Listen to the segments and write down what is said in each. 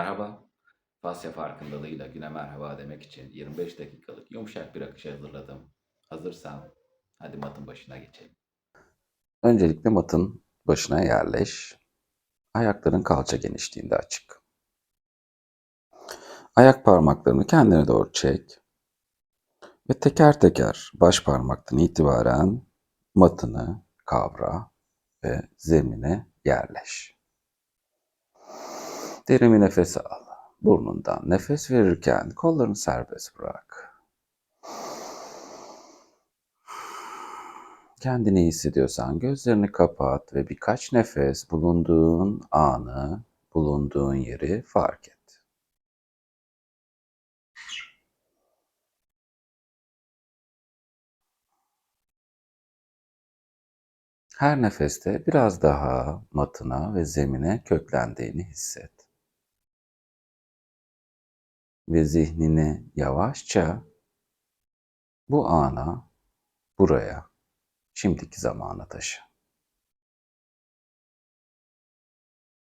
Merhaba. Fasya farkındalığıyla güne merhaba demek için 25 dakikalık yumuşak bir akış hazırladım. Hazırsan hadi matın başına geçelim. Öncelikle matın başına yerleş. Ayakların kalça genişliğinde açık. Ayak parmaklarını kendine doğru çek. Ve teker teker baş parmaktan itibaren matını kavra ve zemine yerleş. Derin bir nefes al. Burnundan nefes verirken kollarını serbest bırak. Kendini hissediyorsan gözlerini kapat ve birkaç nefes bulunduğun anı, bulunduğun yeri fark et. Her nefeste biraz daha matına ve zemine köklendiğini hisset. Ve zihnini yavaşça bu ana, buraya, şimdiki zamana taşı.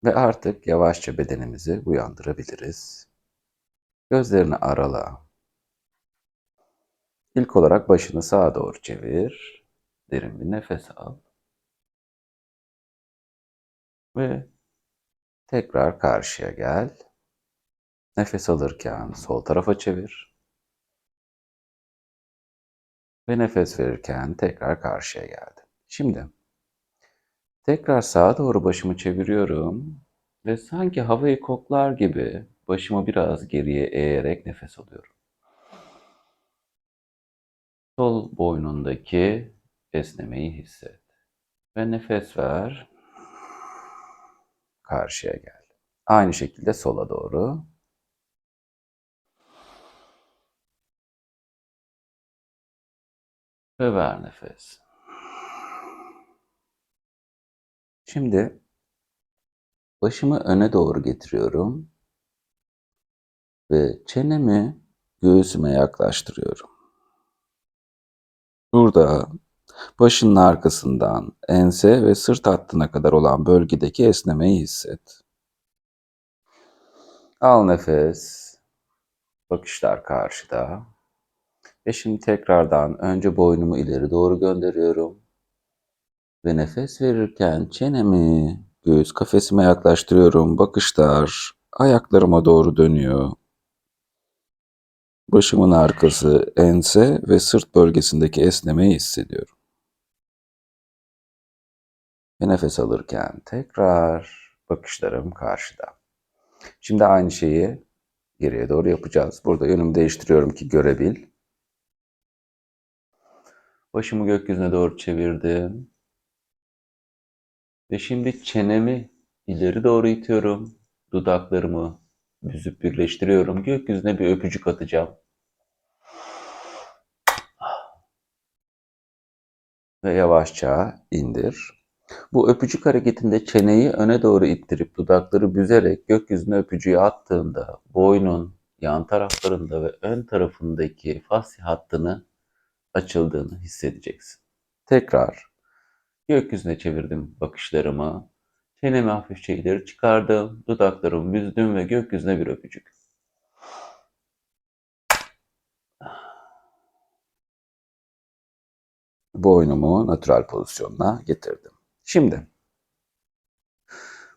Ve artık yavaşça bedenimizi uyandırabiliriz. Gözlerini arala. İlk olarak başını sağa doğru çevir. Derin bir nefes al. Ve tekrar karşıya gel. Nefes alırken sol tarafa çevir. Ve nefes verirken tekrar karşıya geldi. Şimdi tekrar sağa doğru başımı çeviriyorum ve sanki havayı koklar gibi başımı biraz geriye eğerek nefes alıyorum. Sol boynundaki esnemeyi hisset. Ve nefes ver. Karşıya gel. Aynı şekilde sola doğru. Ve ver nefes. Şimdi başımı öne doğru getiriyorum ve çenemi göğsüme yaklaştırıyorum. Burada başının arkasından ense ve sırt hattına kadar olan bölgedeki esnemeyi hisset. Al nefes. Bakışlar karşıda. Ve şimdi tekrardan önce boynumu ileri doğru gönderiyorum. Ve nefes verirken çenemi göğüs kafesime yaklaştırıyorum. Bakışlar ayaklarıma doğru dönüyor. Başımın arkası, ense ve sırt bölgesindeki esnemeyi hissediyorum. Ve nefes alırken tekrar bakışlarım karşıda. Şimdi aynı şeyi geriye doğru yapacağız. Burada yönümü değiştiriyorum ki görebil. Başımı gökyüzüne doğru çevirdim. Ve şimdi çenemi ileri doğru itiyorum. Dudaklarımı büzüp birleştiriyorum. Gökyüzüne bir öpücük atacağım. Ve yavaşça indir. Bu öpücük hareketinde çeneyi öne doğru ittirip dudakları büzerek gökyüzüne öpücüğü attığında boynun yan taraflarında ve ön tarafındaki fasya hattını açıldığını hissedeceksin. Tekrar gökyüzüne çevirdim bakışlarımı. Çenemi hafifçe ileri çıkardım. Dudaklarımı büzdüm ve gökyüzüne bir öpücük. Boynumu natürel pozisyonuna getirdim. Şimdi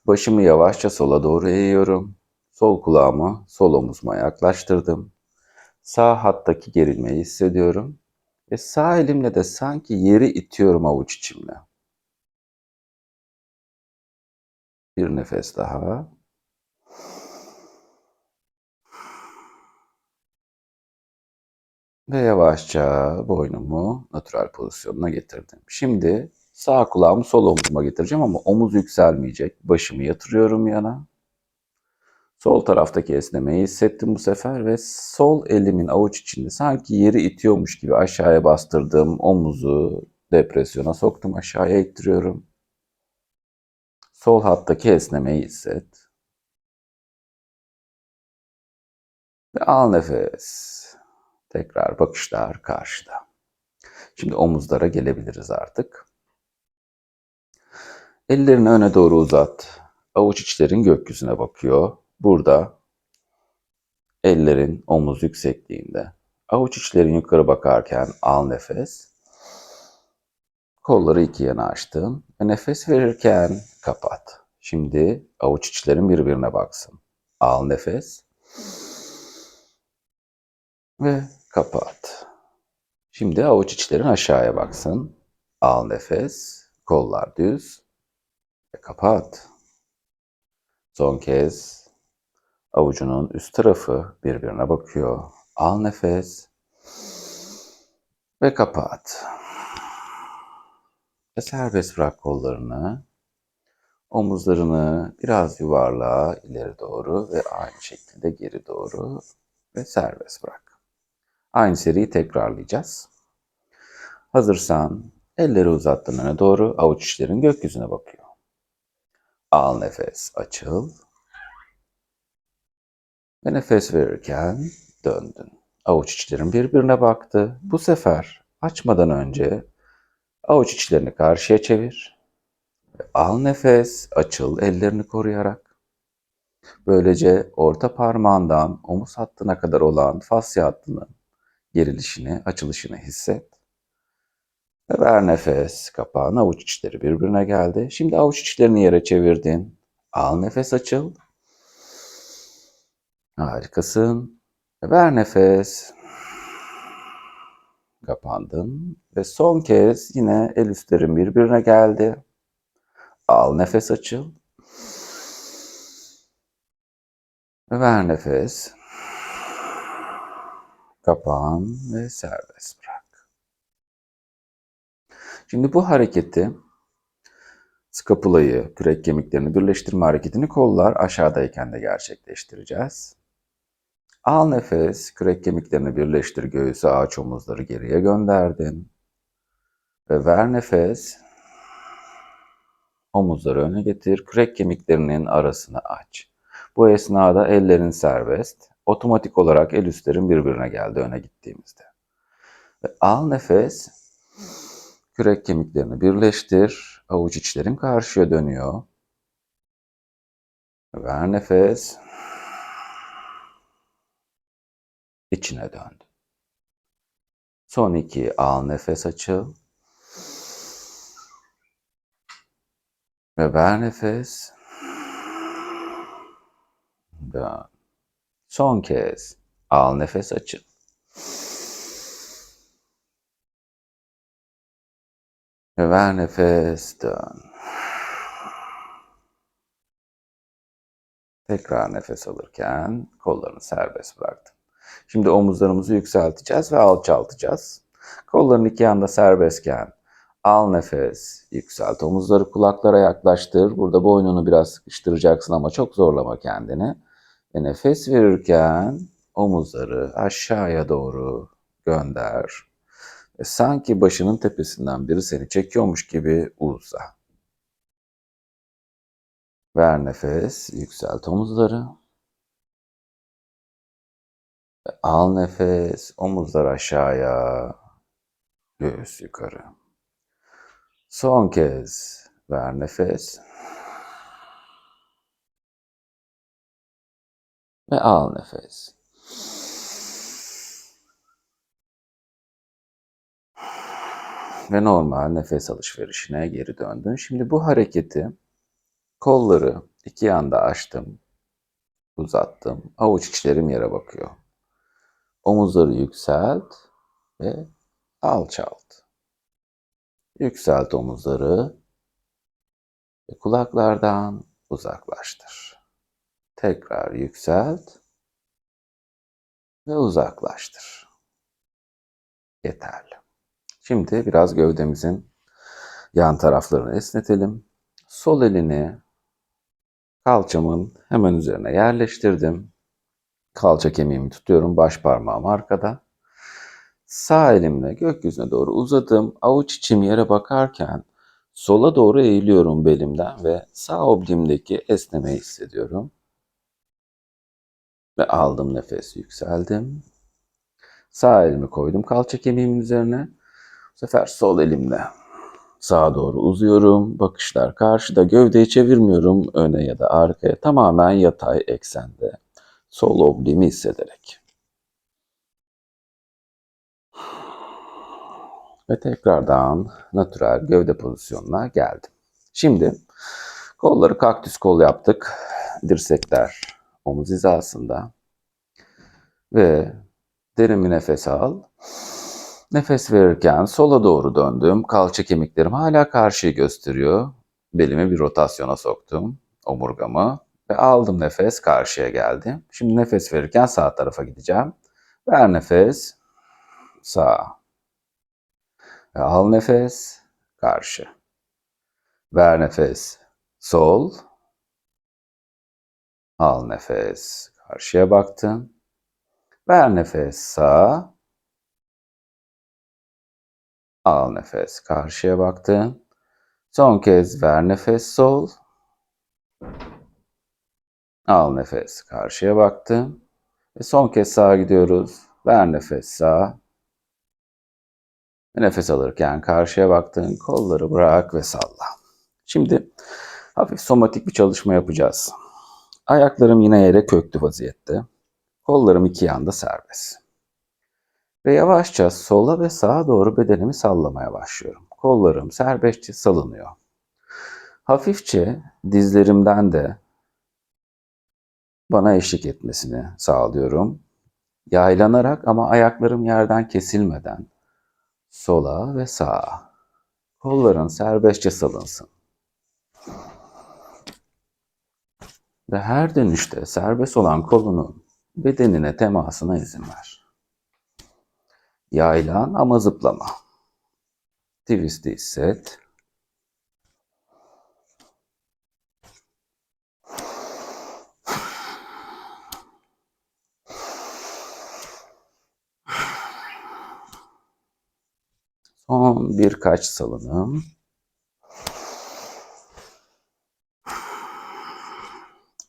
başımı yavaşça sola doğru eğiyorum. Sol kulağımı sol omuzuma yaklaştırdım. Sağ hattaki gerilmeyi hissediyorum. Ve sağ elimle de sanki yeri itiyorum avuç içimle. Bir nefes daha. Ve yavaşça boynumu natürel pozisyonuna getirdim. Şimdi sağ kulağımı sol omuzuma getireceğim ama omuz yükselmeyecek. Başımı yatırıyorum yana. Sol taraftaki esnemeyi hissettim bu sefer ve sol elimin avuç içinde sanki yeri itiyormuş gibi aşağıya bastırdığım omuzu depresyona soktum. Aşağıya ittiriyorum. Sol hattaki esnemeyi hisset. Ve al nefes. Tekrar bakışlar karşıda. Şimdi omuzlara gelebiliriz artık. Ellerini öne doğru uzat. Avuç içlerin gökyüzüne bakıyor. Burada Ellerin omuz yüksekliğinde. Avuç içlerin yukarı bakarken al nefes. Kolları iki yana açtın ve nefes verirken kapat. Şimdi avuç içlerin birbirine baksın. Al nefes. Ve kapat. Şimdi avuç içlerin aşağıya baksın. Al nefes. Kollar düz. Ve kapat. Son kez avucunun üst tarafı birbirine bakıyor. Al nefes. Ve kapat. Ve serbest bırak kollarını. Omuzlarını biraz yuvarla ileri doğru ve aynı şekilde geri doğru ve serbest bırak. Aynı seriyi tekrarlayacağız. Hazırsan elleri uzattın öne doğru avuç içlerin gökyüzüne bakıyor. Al nefes açıl. Ve nefes verirken döndün. Avuç içlerin birbirine baktı. Bu sefer açmadan önce avuç içlerini karşıya çevir. Al nefes, açıl ellerini koruyarak. Böylece orta parmağından omuz hattına kadar olan fasya hattının gerilişini, açılışını hisset. Ve ver nefes, kapağın avuç içleri birbirine geldi. Şimdi avuç içlerini yere çevirdin. Al nefes açıl. Harikasın. Ve ver nefes. Kapandın. Ve son kez yine el üstlerin birbirine geldi. Al nefes açıl. Ve ver nefes. Kapan ve serbest bırak. Şimdi bu hareketi skapulayı, kürek kemiklerini birleştirme hareketini kollar aşağıdayken de gerçekleştireceğiz. Al nefes, kürek kemiklerini birleştir, göğüsü aç, omuzları geriye gönderdin. Ve ver nefes, omuzları öne getir, kürek kemiklerinin arasını aç. Bu esnada ellerin serbest, otomatik olarak el üstlerin birbirine geldi öne gittiğimizde. Ve al nefes, kürek kemiklerini birleştir, avuç içlerin karşıya dönüyor. Ver nefes, içine dön. Son iki al nefes açıl. Ve ver nefes. Dön. Son kez al nefes açıl. Ve ver nefes dön. Tekrar nefes alırken kollarını serbest bıraktın. Şimdi omuzlarımızı yükselteceğiz ve alçaltacağız. Kolların iki yanda serbestken al nefes, yükselt. Omuzları kulaklara yaklaştır. Burada boynunu biraz sıkıştıracaksın ama çok zorlama kendini. Ve nefes verirken omuzları aşağıya doğru gönder. Ve sanki başının tepesinden biri seni çekiyormuş gibi uza. Ver nefes, yükselt omuzları. Al nefes, omuzlar aşağıya, göğüs yukarı. Son kez ver nefes. Ve al nefes. Ve normal nefes alışverişine geri döndün. Şimdi bu hareketi kolları iki yanda açtım, uzattım. Avuç içlerim yere bakıyor. Omuzları yükselt ve alçalt. Yükselt omuzları ve kulaklardan uzaklaştır. Tekrar yükselt ve uzaklaştır. Yeterli. Şimdi biraz gövdemizin yan taraflarını esnetelim. Sol elini kalçamın hemen üzerine yerleştirdim. Kalça kemiğimi tutuyorum. Baş parmağım arkada. Sağ elimle gökyüzüne doğru uzadım. Avuç içim yere bakarken sola doğru eğiliyorum belimden ve sağ oblimdeki esnemeyi hissediyorum. Ve aldım nefes yükseldim. Sağ elimi koydum kalça kemiğimin üzerine. Bu sefer sol elimle sağa doğru uzuyorum. Bakışlar karşıda. Gövdeyi çevirmiyorum öne ya da arkaya. Tamamen yatay eksende. Sol obliğimi hissederek. Ve tekrardan natürel gövde pozisyonuna geldim. Şimdi kolları kaktüs kol yaptık. Dirsekler omuz hizasında. Ve derin bir nefes al. Nefes verirken sola doğru döndüm. Kalça kemiklerim hala karşıyı gösteriyor. Belimi bir rotasyona soktum. Omurgamı. Ve aldım nefes karşıya geldim. Şimdi nefes verirken sağ tarafa gideceğim. Ver nefes. Sağ. Ve al nefes. Karşı. Ver nefes. Sol. Al nefes. Karşıya baktın. Ver nefes sağ. Al nefes karşıya baktın. Son kez ver nefes sol. Al nefes karşıya baktın. Ve son kez sağa gidiyoruz. Ver nefes sağ. Ve nefes alırken karşıya baktın. Kolları bırak ve salla. Şimdi hafif somatik bir çalışma yapacağız. Ayaklarım yine yere köklü vaziyette. Kollarım iki yanda serbest. Ve yavaşça sola ve sağa doğru bedenimi sallamaya başlıyorum. Kollarım serbestçe salınıyor. Hafifçe dizlerimden de bana eşlik etmesini sağlıyorum. Yaylanarak ama ayaklarım yerden kesilmeden sola ve sağa. Kolların serbestçe salınsın. Ve her dönüşte serbest olan kolunun bedenine temasına izin ver. Yaylan ama zıplama. Twist'i hisset. Son birkaç salınım.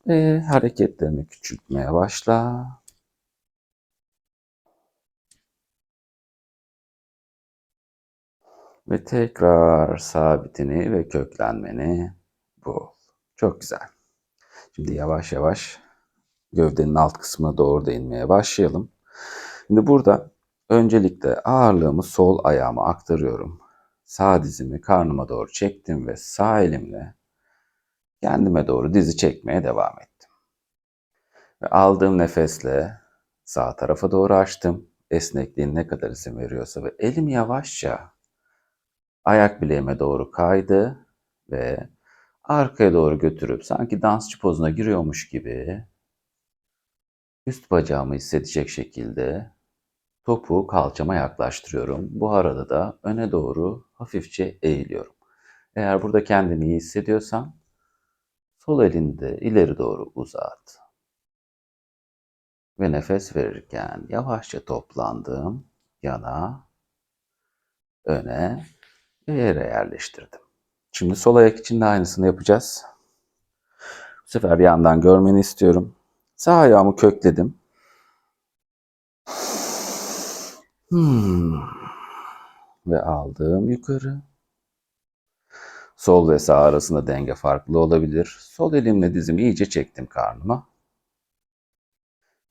Ve hareketlerini küçültmeye başla. Ve tekrar sabitini ve köklenmeni bul. Çok güzel. Şimdi yavaş yavaş gövdenin alt kısmına doğru da inmeye başlayalım. Şimdi burada öncelikle ağırlığımı sol ayağıma aktarıyorum. Sağ dizimi karnıma doğru çektim ve sağ elimle kendime doğru dizi çekmeye devam ettim. Ve aldığım nefesle sağ tarafa doğru açtım. Esnekliğin ne kadar izin veriyorsa ve elim yavaşça ayak bileğime doğru kaydı ve arkaya doğru götürüp sanki dansçı pozuna giriyormuş gibi üst bacağımı hissedecek şekilde topu kalçama yaklaştırıyorum. Bu arada da öne doğru hafifçe eğiliyorum. Eğer burada kendini iyi hissediyorsan sol elini de ileri doğru uzat. Ve nefes verirken yavaşça toplandım yana, öne ve yere yerleştirdim. Şimdi sol ayak için de aynısını yapacağız. Bu sefer yandan görmeni istiyorum. Sağ ayağımı kökledim. Hmm. Ve aldım yukarı. Sol ve sağ arasında denge farklı olabilir. Sol elimle dizimi iyice çektim karnıma.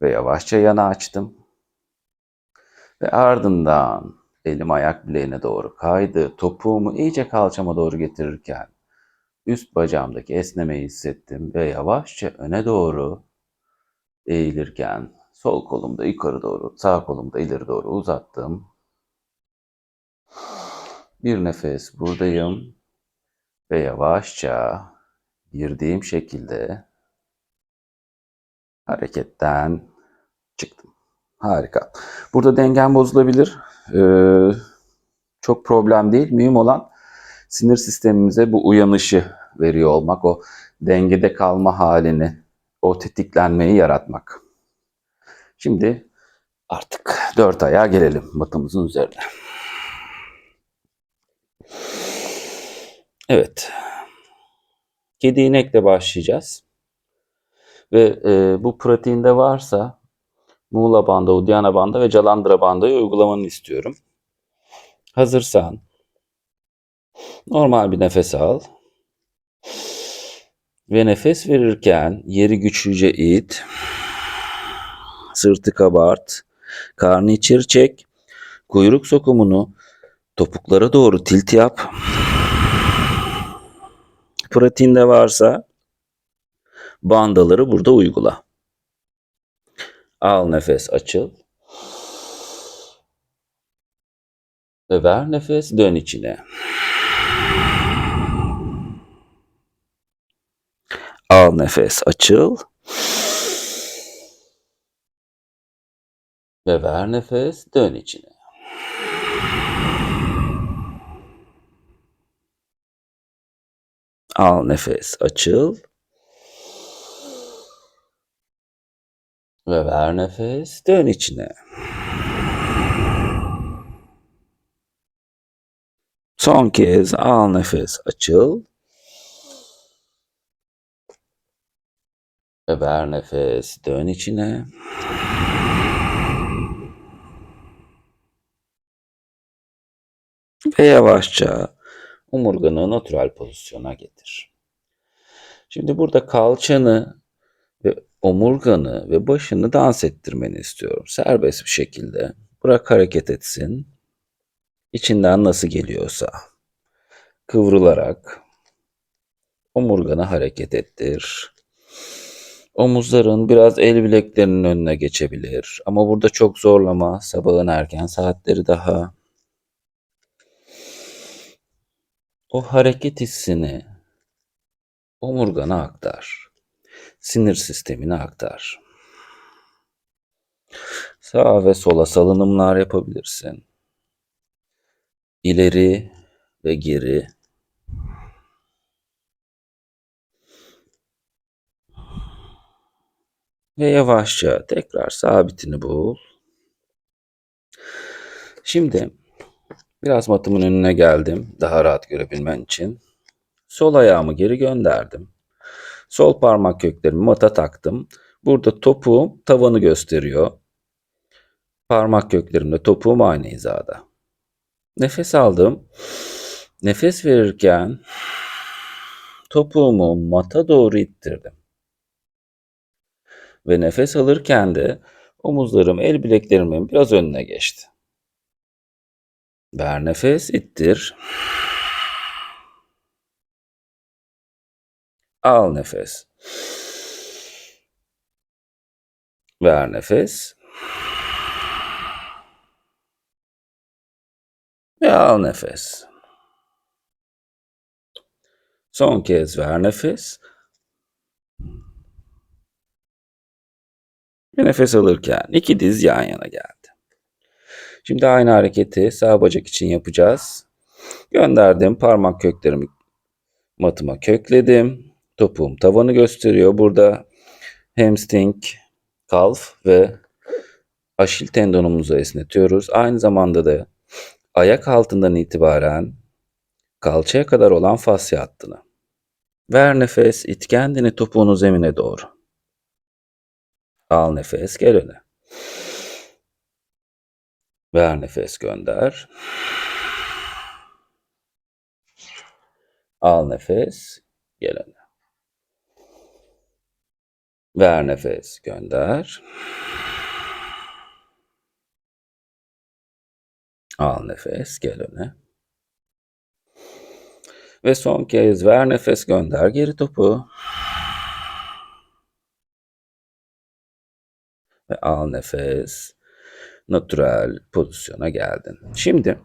Ve yavaşça yana açtım. Ve ardından elim ayak bileğine doğru kaydı. Topuğumu iyice kalçama doğru getirirken üst bacağımdaki esnemeyi hissettim ve yavaşça öne doğru eğilirken sol kolumda yukarı doğru, sağ kolumda ileri doğru uzattım. Bir nefes buradayım ve yavaşça girdiğim şekilde hareketten çıktım. Harika. Burada dengen bozulabilir. Ee, çok problem değil. Mühim olan sinir sistemimize bu uyanışı veriyor olmak. O dengede kalma halini, o tetiklenmeyi yaratmak. Şimdi artık dört ayağa gelelim matımızın üzerine. Evet. Kedi inekle başlayacağız. Ve e, bu pratiğinde varsa Muğla Band'a, Udyana Band'a ve Calandıra Banda'yı uygulamanı istiyorum. Hazırsan normal bir nefes al. Ve nefes verirken yeri güçlüce it. Sırtı kabart. Karnı içeri çek. Kuyruk sokumunu topuklara doğru tilt yap. Pratiğinde varsa bandaları burada uygula. Al nefes açıl. Ve ver nefes dön içine. Al nefes açıl. Ve ver nefes dön içine. Al nefes açıl. Ve ver nefes dön içine. Son kez al nefes açıl. Ve ver nefes dön içine. Ve yavaşça omurganı natural pozisyona getir. Şimdi burada kalçanı ve omurganı ve başını dans ettirmeni istiyorum. Serbest bir şekilde. Bırak hareket etsin. İçinden nasıl geliyorsa. Kıvrılarak omurganı hareket ettir. Omuzların biraz el bileklerinin önüne geçebilir. Ama burada çok zorlama. Sabahın erken saatleri daha. O hareket hissini omurgana aktar. Sinir sistemine aktar. Sağa ve sola salınımlar yapabilirsin. İleri ve geri. Ve yavaşça tekrar sabitini bul. Şimdi biraz matımın önüne geldim daha rahat görebilmen için. Sol ayağımı geri gönderdim. Sol parmak köklerimi mata taktım. Burada topuğum tavanı gösteriyor. Parmak köklerimle topuğum aynı hizada. Nefes aldım. Nefes verirken topuğumu mata doğru ittirdim. Ve nefes alırken de omuzlarım el bileklerimin biraz önüne geçti. Ver nefes, ittir. Al nefes. Ver nefes. Ve al nefes. Son kez ver nefes. Ve nefes alırken iki diz yan yana geldi. Şimdi aynı hareketi sağ bacak için yapacağız. Gönderdim parmak köklerimi matıma kökledim. Topuğum tavanı gösteriyor. Burada hamstring, kalf ve aşil tendonumuzu esnetiyoruz. Aynı zamanda da ayak altından itibaren kalçaya kadar olan fasya hattını. Ver nefes, it kendini topuğunu zemine doğru. Al nefes, gel öne. Ver nefes, gönder. Al nefes, gel öne. Ver nefes, gönder. Al nefes, gel öne. Ve son kez ver nefes, gönder geri topu. Ve al nefes. Natural pozisyona geldin. Şimdi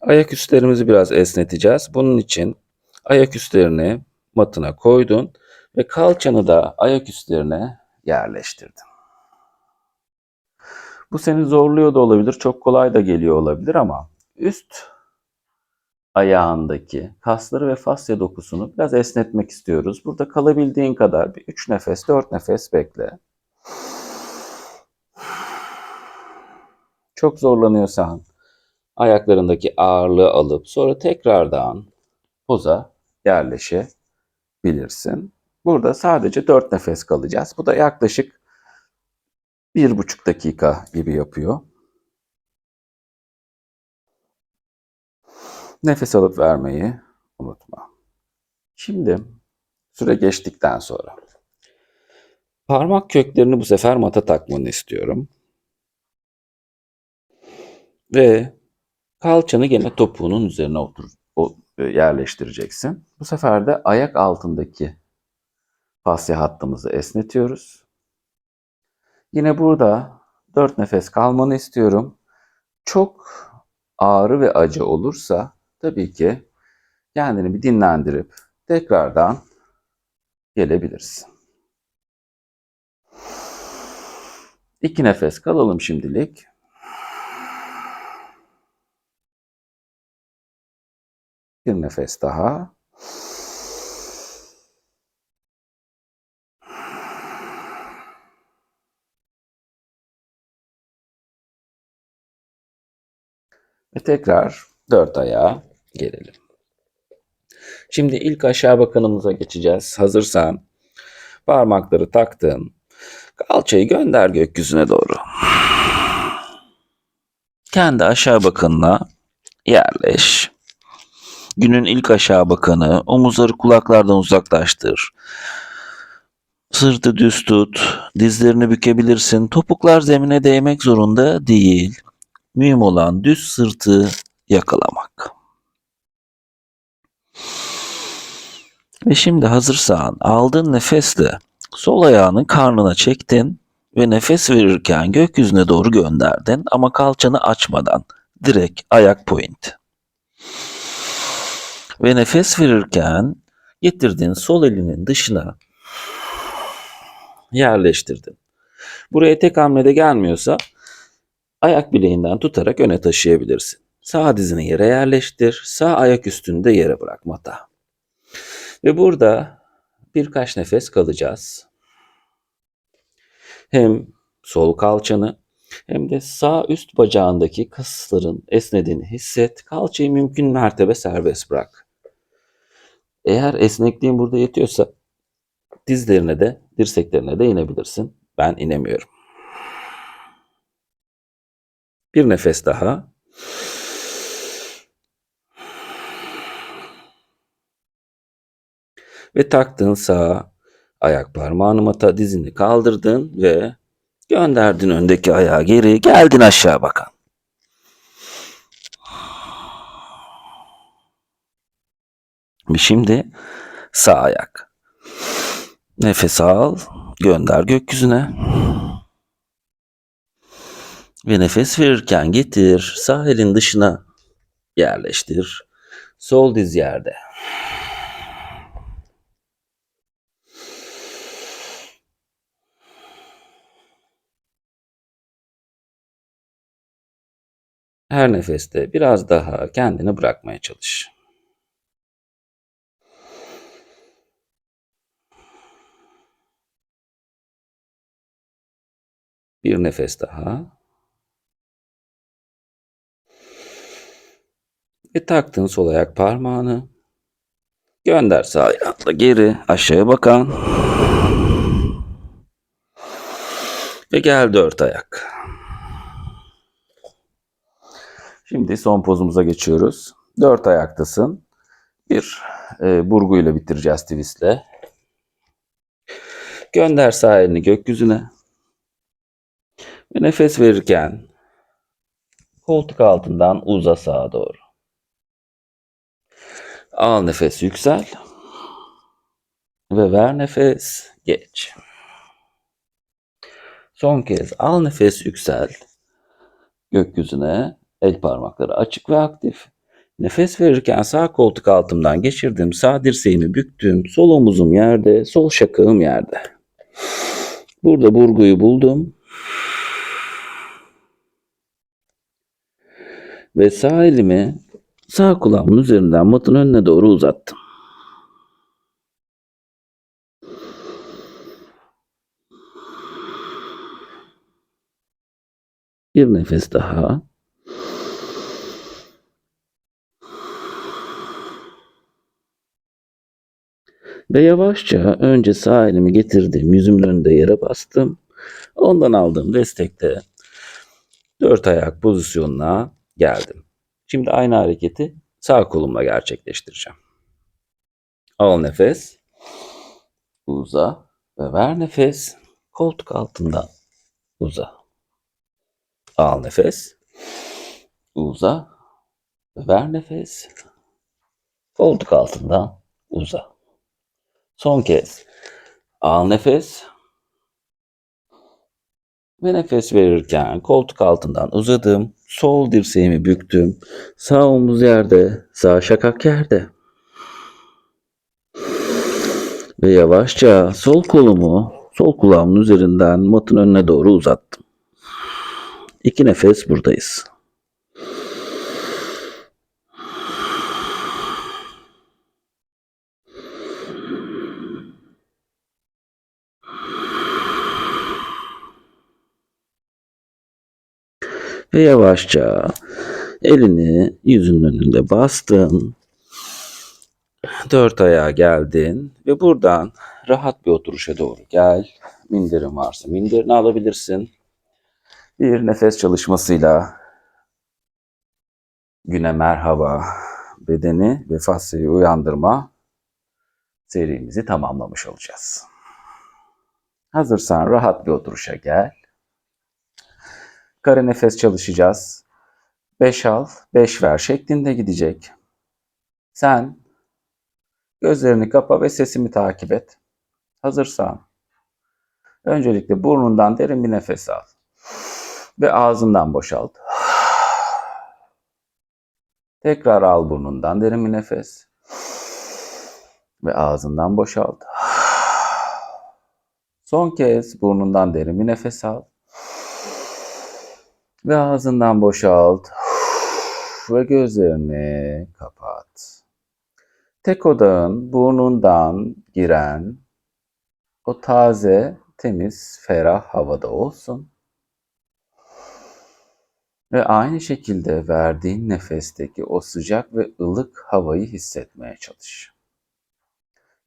ayak üstlerimizi biraz esneteceğiz. Bunun için ayak üstlerini matına koydun ve kalçanı da ayak üstlerine yerleştirdin. Bu seni zorluyor da olabilir, çok kolay da geliyor olabilir ama üst ayağındaki kasları ve fasya dokusunu biraz esnetmek istiyoruz. Burada kalabildiğin kadar bir 3 nefes, 4 nefes bekle. Çok zorlanıyorsan ayaklarındaki ağırlığı alıp sonra tekrardan poza yerleşebilirsin. Burada sadece 4 nefes kalacağız. Bu da yaklaşık bir buçuk dakika gibi yapıyor. Nefes alıp vermeyi unutma. Şimdi süre geçtikten sonra Parmak köklerini bu sefer mata takmanı istiyorum. Ve kalçanı gene topuğunun üzerine otur, o, e, yerleştireceksin. Bu sefer de ayak altındaki fasya hattımızı esnetiyoruz. Yine burada 4 nefes kalmanı istiyorum. Çok ağrı ve acı olursa tabii ki kendini bir dinlendirip tekrardan gelebilirsin. İki nefes kalalım şimdilik. Bir nefes daha. Ve tekrar dört ayağa gelelim. Şimdi ilk aşağı bakanımıza geçeceğiz. Hazırsan parmakları taktın. Kalçayı gönder gökyüzüne doğru. Kendi aşağı bakanına yerleş. Günün ilk aşağı bakanı omuzları kulaklardan uzaklaştır. Sırtı düz tut. Dizlerini bükebilirsin. Topuklar zemine değmek zorunda değil. Mühim olan düz sırtı yakalamak. Ve şimdi hazırsan aldığın nefesle sol ayağını karnına çektin ve nefes verirken gökyüzüne doğru gönderdin ama kalçanı açmadan direkt ayak point. Ve nefes verirken getirdiğin sol elinin dışına yerleştirdin. Buraya tek hamlede gelmiyorsa ayak bileğinden tutarak öne taşıyabilirsin. Sağ dizini yere yerleştir, sağ ayak üstünde yere bırak mata. Ve burada birkaç nefes kalacağız. Hem sol kalçanı hem de sağ üst bacağındaki kasların esnediğini hisset. Kalçayı mümkün mertebe serbest bırak. Eğer esnekliğin burada yetiyorsa dizlerine de dirseklerine de inebilirsin. Ben inemiyorum. Bir nefes daha. Ve taktığın sağ ayak parmağını mata dizini kaldırdın ve gönderdin öndeki ayağı geri geldin aşağı bakan. Şimdi sağ ayak. Nefes al, gönder gökyüzüne. Ve nefes verirken getir, sağ elin dışına yerleştir. Sol diz yerde. Her nefeste biraz daha kendini bırakmaya çalış. Bir nefes daha. Ve taktığın sol ayak parmağını gönder sağ ayakla geri aşağıya bakan. Ve gel dört ayak. Şimdi son pozumuza geçiyoruz. Dört ayaktasın. Bir e, burguyla bitireceğiz twistle. Gönder sağ elini gökyüzüne. Ve nefes verirken koltuk altından uza sağa doğru. Al nefes yüksel. Ve ver nefes geç. Son kez al nefes yüksel. Gökyüzüne el parmakları açık ve aktif. Nefes verirken sağ koltuk altımdan geçirdim. Sağ dirseğimi büktüm. Sol omuzum yerde, sol şakağım yerde. Burada burguyu buldum. Ve sağ elimi sağ kulağımın üzerinden matın önüne doğru uzattım. Bir nefes daha. Ve yavaşça önce sağ elimi getirdim. Yüzümün önünde yere bastım. Ondan aldığım destekte dört ayak pozisyonuna geldim. Şimdi aynı hareketi sağ kolumla gerçekleştireceğim. Al nefes. Uza ve ver nefes. Koltuk altından uza. Al nefes. Uza. Ver nefes. Koltuk altından uza. Son kez. Al nefes. Ve nefes verirken koltuk altından uzadım. Sol dirseğimi büktüm. Sağ omuz yerde, sağ şakak yerde. Ve yavaşça sol kolumu sol kulağımın üzerinden matın önüne doğru uzattım. İki nefes buradayız. Ve yavaşça elini yüzünün önünde bastın. Dört ayağa geldin ve buradan rahat bir oturuşa doğru gel. Minderin varsa minderini alabilirsin. Bir nefes çalışmasıyla güne merhaba bedeni ve fasciayı uyandırma serimizi tamamlamış olacağız. Hazırsan rahat bir oturuşa gel. Kare nefes çalışacağız. 5 al, 5 ver şeklinde gidecek. Sen gözlerini kapa ve sesimi takip et. Hazırsan öncelikle burnundan derin bir nefes al ve ağzından boşalt. Tekrar al burnundan derin bir nefes ve ağzından boşalt. Son kez burnundan derin bir nefes al ve ağzından boşalt ve gözlerini kapat. Tek odağın burnundan giren o taze, temiz, ferah havada olsun. Ve aynı şekilde verdiğin nefesteki o sıcak ve ılık havayı hissetmeye çalış.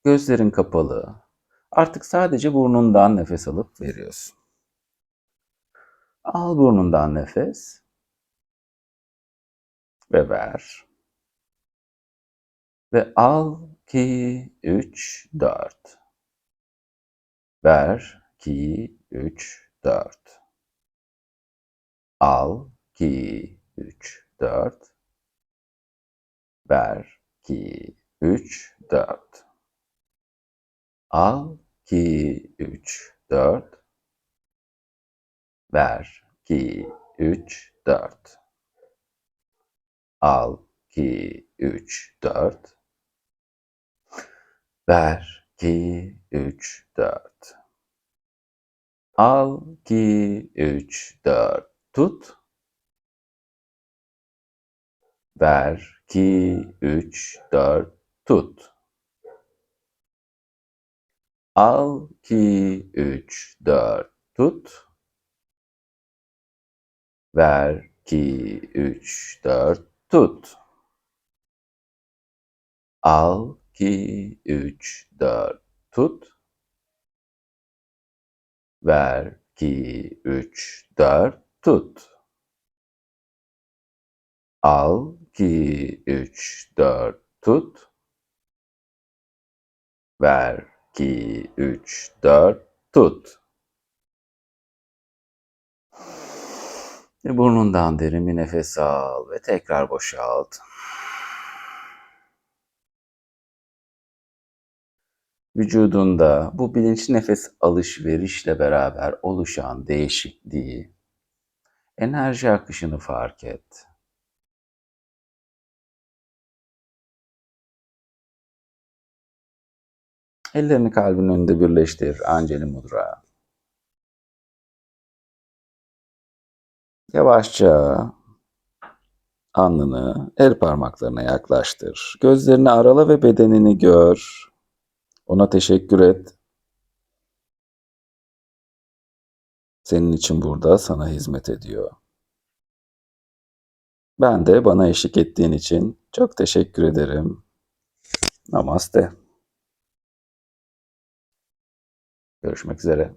Gözlerin kapalı. Artık sadece burnundan nefes alıp veriyorsun. Al burnundan nefes ve ver. Ve al 2 3 4. Ver 2 3 4. Al 2 3 4. Ver 2 3 4. Al 2 3 4. Ver 2 3 4. Al 2 3 4. Ver 2 3 4. Al 2 3 4. Tut. Ver 2 3 4. Tut. Al 2 3 4. Tut. Ver 2 3 4. Tut. Al 2 3 4. Tut. Ver 2 3 4. Tut. Al 2 3 4. Tut. Ver 2 3 4. Tut. Ve burnundan derin bir nefes al ve tekrar boşalt. Vücudunda bu bilinçli nefes alışverişle beraber oluşan değişikliği, enerji akışını fark et. Ellerini kalbin önünde birleştir. Anceli Mudra. Yavaşça alnını el parmaklarına yaklaştır. Gözlerini arala ve bedenini gör. Ona teşekkür et. Senin için burada sana hizmet ediyor. Ben de bana eşlik ettiğin için çok teşekkür ederim. Namaste. Görüşmek üzere.